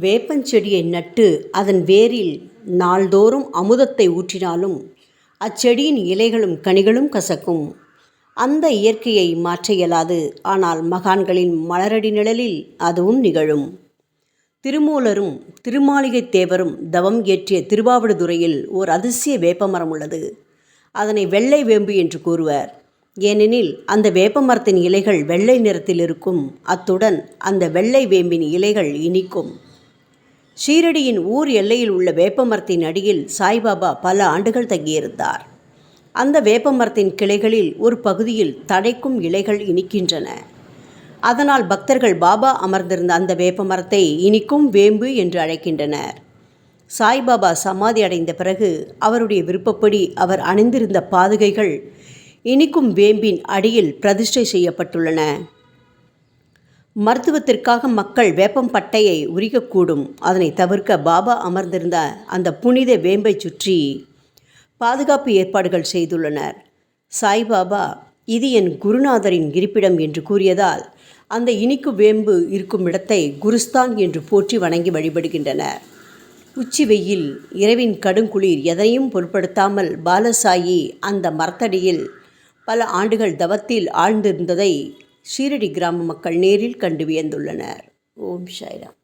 வேப்பஞ்செடியை நட்டு அதன் வேரில் நாள்தோறும் அமுதத்தை ஊற்றினாலும் அச்செடியின் இலைகளும் கனிகளும் கசக்கும். அந்த இயற்கையை மாற்ற இயலாது. ஆனால் மகான்களின் மலரடி நிழலில் அதுவும் நிகழும். திருமூலரும் திருமாளிகை தேவரும் தவம் இயற்றிய திருவாவடுதுறையில் ஓர் அதிசய வேப்பமரம் உள்ளது. அதனை வெள்ளை வேம்பு என்று கூறுவர். ஏனெனில் அந்த வேப்பமரத்தின் இலைகள் வெள்ளை நிறத்தில் இருக்கும். அத்துடன் அந்த வெள்ளை வேம்பின் இலைகள் இனிக்கும். ஷீரடியின் ஊர் எல்லையில் உள்ள வேப்பமரத்தின் அடியில் சாய்பாபா பல ஆண்டுகள் தங்கியிருந்தார். அந்த வேப்பமரத்தின் கிளைகளில் ஒரு பகுதியில் தடைக்கும் இலைகள் இனிக்கின்றன. அதனால் பக்தர்கள் பாபா அமர்ந்திருந்த அந்த வேப்பமரத்தை இனிக்கும் வேம்பு என்று அழைக்கின்றனர். சாய்பாபா சமாதி அடைந்த பிறகு அவருடைய விருப்பப்படி அவர் அணிந்திருந்த பாதுகைகள் இனிக்கும் வேம்பின் அடியில் பிரதிஷ்டை செய்யப்பட்டுள்ளன. மருத்துவத்திற்காக மக்கள் வேப்பம் பட்டையை உரிக்கக்கூடும். அதனை தவிர்க்க பாபா அமர்ந்திருந்த அந்த புனித வேம்பை சுற்றி பாதுகாப்பு ஏற்பாடுகள் செய்துள்ளனர். சாய்பாபா இது என் குருநாதரின் இருப்பிடம் என்று கூறியதால் அந்த இனிக்கு வேம்பு இருக்கும் இடத்தை குருஸ்தான் என்று போற்றி வணங்கி வழிபடுகின்றனர். உச்சி வெயில் இரவின் கடுங்குளிர் எதையும் பொருட்படுத்தாமல் பாலசாயி அந்த மரத்தடியில் பல ஆண்டுகள் தவத்தில் ஆழ்ந்திருந்ததை ஷீரடி கிராம மக்கள் நேரில் கண்டு வியந்துள்ளனர். ஓம் சாய்ராம்.